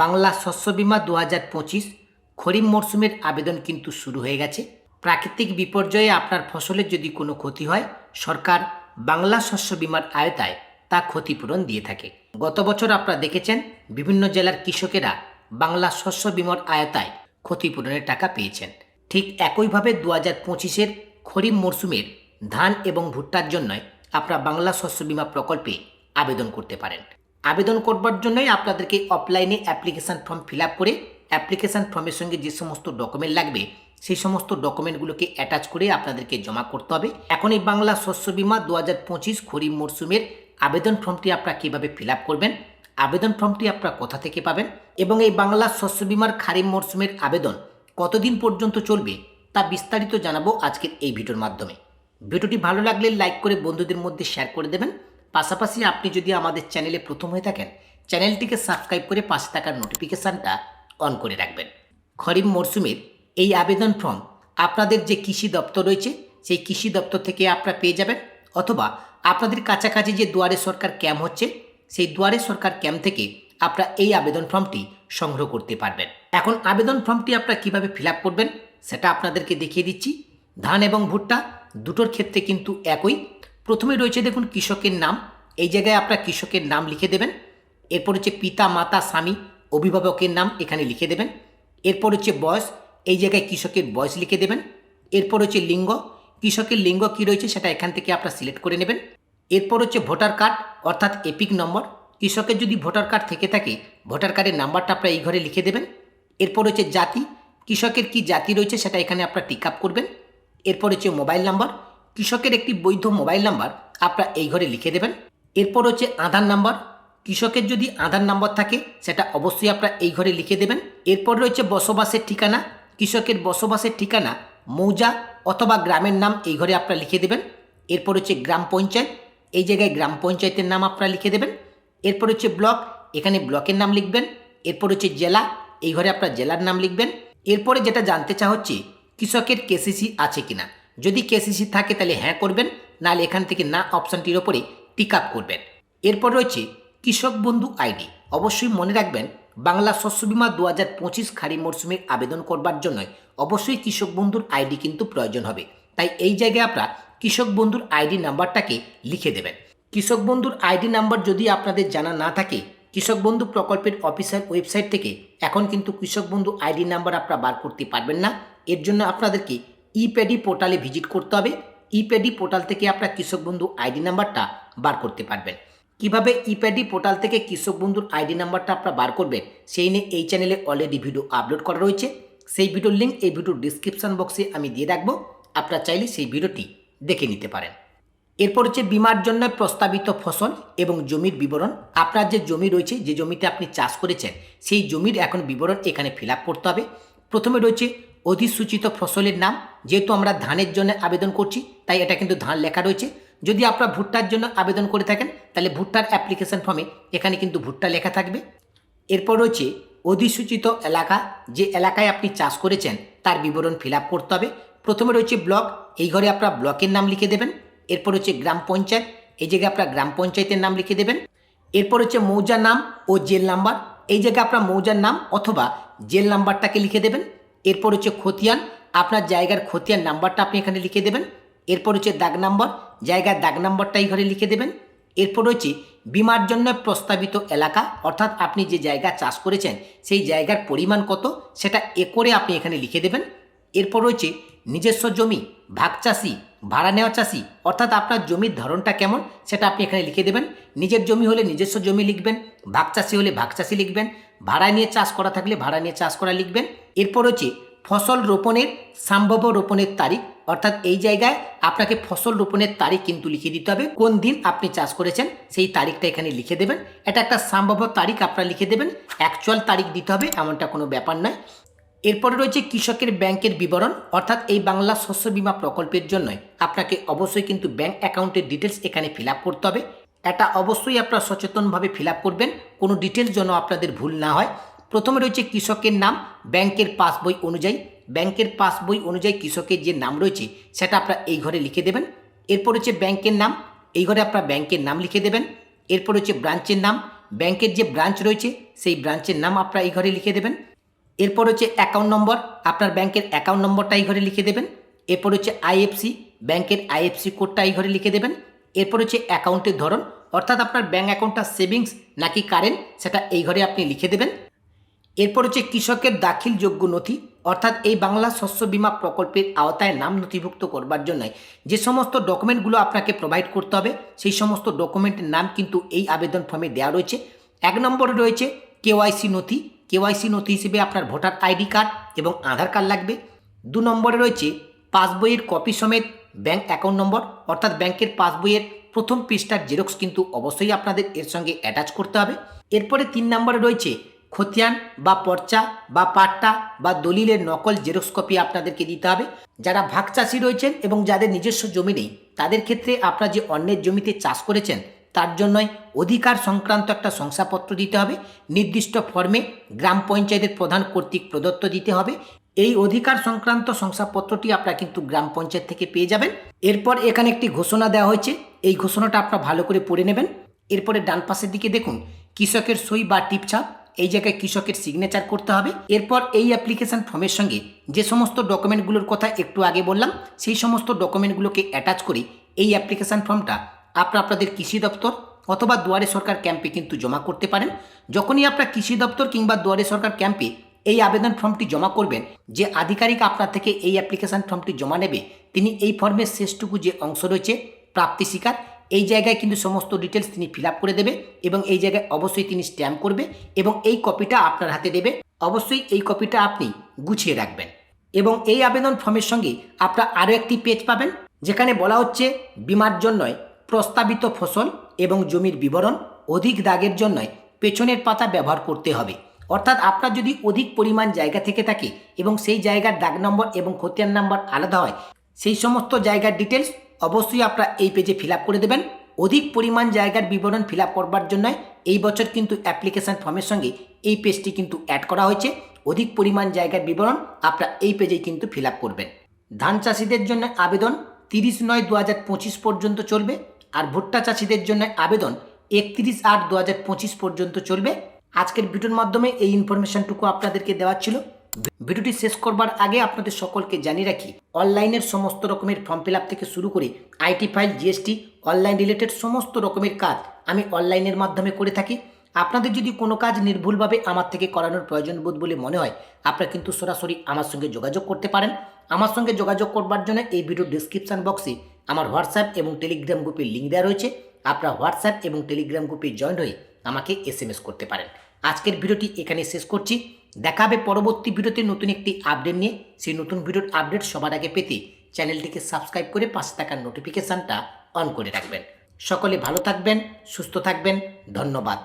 বাংলা শস্য বিমা দু হাজার পঁচিশ খরিফ মরশুমের আবেদন কিন্তু শুরু হয়ে গেছে। প্রাকৃতিক বিপর্যয়ে আপনার ফসলের যদি কোনো ক্ষতি হয়, সরকার বাংলা শস্য বিমার আয়তায় তা ক্ষতিপূরণ দিয়ে থাকে। গত বছর আপনারা দেখেছেন, বিভিন্ন জেলার কৃষকেরা বাংলা শস্য বিমার আয়তায় ক্ষতিপূরণের টাকা পেয়েছেন। ঠিক একইভাবে দু হাজার পঁচিশের খরিফ মরশুমের ধান এবং ভুট্টার জন্যই আপনারা বাংলা শস্য বিমা প্রকল্পে আবেদন করতে পারেন। আবেদন করবার জন্যই আপনাদেরকে অফলাইনে অ্যাপ্লিকেশান ফর্ম ফিল আপ করে অ্যাপ্লিকেশান ফর্মের সঙ্গে যে সমস্ত ডকুমেন্ট লাগবে, সেই সমস্ত ডকুমেন্টগুলোকে অ্যাটাচ করে আপনাদেরকে জমা করতে হবে। এখন এই বাংলা শস্য বিমা দু হাজার পঁচিশ খরিফ মরশুমের আবেদন ফর্মটি আপনারা কীভাবে ফিল আপ করবেন, আবেদন ফর্মটি আপনারা কোথা থেকে পাবেন এবং এই বাংলা শস্য বিমার খারিফ মরশুমের আবেদন কতদিন পর্যন্ত চলবে তা বিস্তারিত জানাব আজকের এই ভিডিওর মাধ্যমে। ভিডিওটি ভালো লাগলে লাইক করে বন্ধুদের মধ্যে শেয়ার করে দেবেন। পাশাপাশি আপনি যদি আমাদের চ্যানেলে প্রথম হয়ে থাকেন, চ্যানেলটিকে সাবস্ক্রাইব করে পাশে থাকার নোটিফিকেশানটা অন করে রাখবেন। খরিফ মরশুমের এই আবেদন ফর্ম আপনাদের যে কৃষি দপ্তর রয়েছে, সেই কৃষি দপ্তর থেকে আপনারা পেয়ে যাবেন, অথবা আপনাদের কাছাকাছি যে দুয়ারে সরকার ক্যাম্প হচ্ছে, সেই দুয়ারে সরকার ক্যাম্প থেকে আপনারা এই আবেদন ফর্মটি সংগ্রহ করতে পারবেন। এখন আবেদন ফর্মটি আপনারা কীভাবে ফিল আপ করবেন, সেটা আপনাদেরকে দেখিয়ে দিচ্ছি। ধান এবং ভুট্টা দুটোর ক্ষেত্রে কিন্তু একই। প্রথমে রয়েছে দেখুন কৃষকের নাম এই জায়গায় আপনার কৃষকের নাম লিখে দেবেন। এরপর হচ্ছে পিতা, মাতা, স্বামী, অভিভাবকের নাম এখানে লিখে দেবেন। এরপর হচ্ছে বয়স, এই জায়গায় কৃষকের বয়স লিখে দেবেন। এরপর হচ্ছে লিঙ্গ, কৃষকের লিঙ্গ কী রয়েছে সেটা এখান থেকে আপনারা সিলেক্ট করে নেবেন। এরপর হচ্ছে ভোটার কার্ড, অর্থাৎ এপিক নম্বর। কৃষকের যদি ভোটার কার্ড থেকে থাকে, ভোটার কার্ডের নাম্বারটা আপনারা এই ঘরে লিখে দেবেন। এরপর হচ্ছে জাতি, কৃষকের কি জাতি রয়েছে সেটা এখানে আপনারা টিক আপ করবেন। এরপর হচ্ছে মোবাইল নাম্বার, কৃষকের একটি বৈধ মোবাইল নাম্বার আপনারা এই ঘরে লিখে দেবেন। এরপর হচ্ছে আধার নাম্বার। কৃষকের যদি আধার নাম্বার থাকে, সেটা অবশ্যই আপনারা এই ঘরে লিখে দেবেন। এরপর রয়েছে বসবাসের ঠিকানা। কৃষকের বসবাসের ঠিকানা মৌজা অথবা গ্রামের নাম এই ঘরে আপনারা লিখে দেবেন। এরপর হচ্ছে গ্রাম পঞ্চায়েত। এই জায়গায় গ্রাম পঞ্চায়েতের নাম আপনারা লিখে দেবেন। এরপর হচ্ছে ব্লক। এখানে ব্লকের নাম লিখবেন। এরপর হচ্ছে জেলা। এই ঘরে আপনার জেলার নাম লিখবেন। এরপরে যেটা জানতে চা হচ্ছে কৃষকের কেসিসি আছে কিনা? যদি কেসিসি থাকে তাহলে হ্যাঁ করবেন। নাহলে এখান থেকে না, অপশানটির ওপরে টিক আপ করবেন। এরপর রয়েছে কৃষক বন্ধু আইডি। অবশ্যই মনে রাখবেন, বাংলা শস্য বিমা দু হাজার পঁচিশ খারি মরশুমে আবেদন করবার জন্য অবশ্যই কৃষক বন্ধুর আইডি কিন্তু প্রয়োজন হবে। তাই এই জায়গায় আপনারা কৃষক বন্ধুর আইডি নাম্বারটাকে লিখে দেবেন। কৃষক বন্ধুর আইডি নাম্বার যদি আপনাদের জানা না থাকে, কৃষক বন্ধু প্রকল্পের অফিসিয়াল ওয়েবসাইট থেকে এখন কিন্তু কৃষক বন্ধু আইডি নাম্বার আপনারা বার করতে পারবেন না। এর জন্য আপনাদেরকে ইপ্যাডি পোর্টালে ভিজিট করতে হবে। ইপ্যাডি পোর্টাল থেকে আপনার কৃষক বন্ধু আইডি নাম্বারটা বার করতে পারবেন। কীভাবে ইপ্যাডি পোর্টাল থেকে কৃষক বন্ধুর আইডি নাম্বারটা আপনারা বার করবেন, সেই নিয়ে এই চ্যানেলে অলরেডি ভিডিও আপলোড করা রয়েছে। সেই ভিডিওর লিঙ্ক এই ভিডিওর ডিসক্রিপশন বক্সে আমি দিয়ে রাখব। আপনারা চাইলে সেই ভিডিওটি দেখে নিতে পারেন। এরপর হচ্ছে বিমার জন্য প্রস্তাবিত ফসল এবং জমির বিবরণ। আপনার যে জমি রয়েছে, যে জমিতে আপনি চাষ করেছেন, সেই জমির এখন বিবরণ এখানে ফিল করতে হবে। প্রথমে রয়েছে অধিসূচিত ফসলের নাম, যেহেতু আমরা ধানের জন্য আবেদন করছি, তাই এটা কিন্তু ধান লেখা রয়েছে। যদি আপনারা ভুট্টার জন্য আবেদন করে থাকেন, তাহলে ভুট্টার অ্যাপ্লিকেশন ফর্মে এখানে কিন্তু ভুট্টা লেখা থাকবে। এরপর রয়েছে অধিসূচিত এলাকা, যে এলাকায় আপনি চাষ করেছেন, তার বিবরণ ফিল করতে হবে। প্রথমে রয়েছে ব্লক, এই ঘরে আপনারা ব্লকের নাম লিখে দেবেন। এরপর হচ্ছে গ্রাম পঞ্চায়েত, এই জায়গায় আপনার গ্রাম পঞ্চায়েতের নাম লিখে দেবেন। এরপর হচ্ছে মৌজার নাম ও জেল নাম্বার, এই জায়গায় আপনার মৌজার নাম অথবা জেল নাম্বারটাকে লিখে দেবেন। এরপর হচ্ছে খতিয়ান। আপনার জায়গার খতিয়ান নাম্বারটা আপনি এখানে লিখে দেবেন। এরপর হচ্ছে দাগ নাম্বার, জায়গার দাগ নাম্বারটা এই ঘরে লিখে দেবেন। এরপর হচ্ছে বিমার জন্য প্রস্তাবিত এলাকা, অর্থাৎ আপনি যে জায়গা চাষ করেছেন, সেই জায়গার পরিমাণ কত, সেটা একরে আপনি এখানে লিখে দেবেন। এরপর রয়েছে নিজস্ব জমি, ভাগ চাষি, ভাড়া নেওয়া চাষি, অর্থাৎ আপনার জমির ধরনটা কেমন, সেটা আপনি এখানে লিখে দেবেন। নিজের জমি হলে নিজস্ব জমি লিখবেন, ভাগ চাষি হলে ভাগ চাষি লিখবেন, ভাড়া নিয়ে চাষ করা থাকলে ভাড়া নিয়ে চাষ করা লিখবেন। এরপর হচ্ছে ফসল রোপণের, সম্ভাব্য রোপণের তারিখ, অর্থাৎ এই জায়গায় আপনাকে ফসল রোপণের তারিখ কিন্তু লিখে দিতে হবে। কোন দিন আপনি চাষ করেছেন, সেই তারিখটা এখানে লিখে দেবেন। এটা একটা সম্ভাব্য তারিখ আপনারা লিখে দেবেন। অ্যাকচুয়াল তারিখ দিতে হবে, এমনটা কোনো ব্যাপার নয়। এরপরে রয়েছে কৃষকের ব্যাংকের বিবরণ, অর্থাৎ এই বাংলা শস্য বীমা প্রকল্পের জন্য আপনাকে অবশ্যই কিন্তু ব্যাংক অ্যাকাউন্টের ডিটেলস এখানে ফিল করতে হবে। এটা অবশ্যই আপনারা সচেতনভাবে ফিল করবেন। কোনো ডিটেলস যেন আপনাদের ভুল না হয়। প্রথমে রয়েছে কৃষকের নাম, ব্যাংকের পাসবই অনুযায়ী। ব্যাংকের পাসবই অনুযায়ী কৃষকের যে নাম রয়েছে, সেটা আপনারা এই ঘরে লিখে দেবেন। এরপর হচ্ছে ব্যাংকের নাম, এই ঘরে আপনারা ব্যাংকের নাম লিখে দেবেন। এরপর হচ্ছে ব্রাঞ্চের নাম, ব্যাংকের যে ব্রাঞ্চ রয়েছে, সেই ব্রাঞ্চের নাম আপনারা এই ঘরে লিখে দেবেন। এরপর হচ্ছে অ্যাকাউন্ট নম্বর, আপনার ব্যাংকের অ্যাকাউন্ট নম্বরটা এই ঘরে লিখে দেবেন। এরপর হচ্ছে আইএফসি, ব্যাংকের আইএফসি কোডটা এই ঘরে লিখে দেবেন। এরপর হচ্ছে অ্যাকাউন্টের ধরন, অর্থাৎ আপনার ব্যাঙ্ক অ্যাকাউন্টটা সেভিংস নাকি কারেন্ট, সেটা এই ঘরে আপনি লিখে দেবেন। এরপর হচ্ছে কৃষকের দাখিলযোগ্য নথি, অর্থাৎ এই বাংলা শস্য বিমা প্রকল্পের আওতায় নাম নথিভুক্ত করবার জন্য যে সমস্ত ডকুমেন্টগুলো আপনাকে প্রোভাইড করতে হবে, সেই সমস্ত ডকুমেন্টের নাম কিন্তু এই আবেদন ফর্মে দেওয়া রয়েছে। এক নম্বরে রয়েছে কেওয়াইসি নথি কেওয়াইসি নথি হিসেবে আপনার ভোটার আইডি কার্ড এবং আধার কার্ড লাগবে। দু নম্বরে রয়েছে পাসবইয়ের কপি সমেত ব্যাংক অ্যাকাউন্ট নম্বর, অর্থাৎ ব্যাংকের পাসবইয়ের প্রথম পৃষ্ঠার জেরক্স কিন্তু অবশ্যই আপনাদের এর সঙ্গে অ্যাটাচ করতে হবে। এরপরে তিন নম্বরে রয়েছে খতিয়ান বা পর্চা বা পাট্টা বা দলিলের নকল জেরক্স কপি আপনাদেরকে দিতে হবে। যারা ভাগ চাষি রয়েছেন এবং যাদের নিজস্ব জমি নেই, তাদের ক্ষেত্রে আপনারা যে অন্যের জমিতে চাষ করেছেন, তার জন্যই অধিকার সংক্রান্ত একটা শংসাপত্র দিতে হবে। নির্দিষ্ট ফর্মে গ্রাম পঞ্চায়েতের প্রধান কর্তৃক প্রদত্ত দিতে হবে। এই অধিকার সংক্রান্ত শংসাপত্রটি আপনারা কিন্তু গ্রাম পঞ্চায়েত থেকে পেয়ে যাবেন। এরপর এখানে একটি ঘোষণা দেওয়া হয়েছে। এই ঘোষণাটা আপনারা ভালো করে পড়ে নেবেন। এরপরে ডান পাশের দিকে দেখুন, কৃষকের সই বা টিপছাপ। এই জায়গায় কৃষকের সিগনেচার করতে হবে। এরপর এই অ্যাপ্লিকেশন ফর্মের সঙ্গে যে সমস্ত ডকুমেন্টগুলোর কথা একটু আগে বললাম, সেই সমস্ত ডকুমেন্টগুলোকে অ্যাটাচ করে এই অ্যাপ্লিকেশন ফর্মটা আপনারা আপনাদের কৃষি দপ্তর অথবা দুয়ারে সরকার ক্যাম্পে কিন্তু জমা করতে পারেন। যখনই আপনার কৃষি দপ্তর কিংবা দুয়ারে সরকার ক্যাম্পে এই আবেদন ফর্মটি জমা করবেন, যে আধিকারিক আপনার থেকে এই অ্যাপ্লিকেশন ফর্মটি জমা নেবে, তিনি এই ফর্মের শেষটুকু যে অংশ রয়েছে, প্রাপ্তি স্বীকার এই জায়গায় কিন্তু সমস্ত ডিটেলস তিনি ফিল করে দেবে এবং এই জায়গায় অবশ্যই তিনি স্ট্যাম্প করবে এবং এই কপিটা আপনার হাতে দেবে। অবশ্যই এই কপিটা আপনি গুছিয়ে রাখবেন। এবং এই আবেদন ফর্মের সঙ্গে আপনার আরও একটি পেজ পাবেন, যেখানে বলা হচ্ছে, বিমার জন্যই প্রস্তাবিত ফসল এবং জমির বিবরণ অধিক দাগের জন্যই পেছনের পাতা ব্যবহার করতে হবে। অর্থাৎ আপনার যদি অধিক পরিমাণ জায়গা থেকে থাকে এবং সেই জায়গার দাগ নম্বর এবং খতিয়ান নাম্বার আলাদা হয়, সেই সমস্ত জায়গার ডিটেলস অবশ্যই আপনারা এই পেজে ফিল করে দেবেন। অধিক পরিমাণ জায়গার বিবরণ ফিল করবার জন্য এই বছর কিন্তু অ্যাপ্লিকেশন ফর্মের সঙ্গে এই পেজটি কিন্তু অ্যাড করা হয়েছে। অধিক পরিমাণ জায়গার বিবরণ আপনারা এই পেজেই কিন্তু ফিল করবেন। ধান চাষিদের জন্য আবেদন তিরিশ নয় দু পর্যন্ত চলবে আর ভুট্টা চাষিদের জন্য আবেদন একত্রিশ আট দু পর্যন্ত চলবে। আজকের ভিডিওর মাধ্যমে এই ইনফরমেশনটুকু আপনাদেরকে দেওয়া ছিল। ভিডিওটি শেষ করবার আগে আপনাদের সকলকে জানিয়ে রাখি, অনলাইনের সমস্ত রকমের ফর্ম ফিল থেকে শুরু করে IT file, GST, online related সমস্ত রকমের কাজ আমি অনলাইনের মাধ্যমে করে থাকি। আপনাদের যদি কোনো কাজ নির্ভুলভাবে আমার থেকে করানোর প্রয়োজন বোধ বলে মনে হয়, আপনারা কিন্তু সরাসরি আমার সঙ্গে যোগাযোগ করতে পারেন। আমার সঙ্গে যোগাযোগ করবার জন্য এই ভিডিও ডিসক্রিপশান বক্সে আমার হোয়াটসঅ্যাপ এবং টেলিগ্রাম গ্রুপের লিঙ্ক দেওয়া রয়েছে। আপনারা হোয়াটসঅ্যাপ এবং টেলিগ্রাম গ্রুপে জয়েন হয়ে আমাকে এস করতে পারেন। আজকের ভিডিওটি এখানে শেষ করছি। দেখা হবে পরবর্তী ভিডিওতে নতুন একটি আপডেট নিয়ে। সেই নতুন ভিডিওর আপডেট সবার আগে পেতে চ্যানেলটিকে সাবস্ক্রাইব করে পাশে থাকার নোটিফিকেশানটা অন করে রাখবেন। সকলে ভালো থাকবেন, সুস্থ থাকবেন। ধন্যবাদ।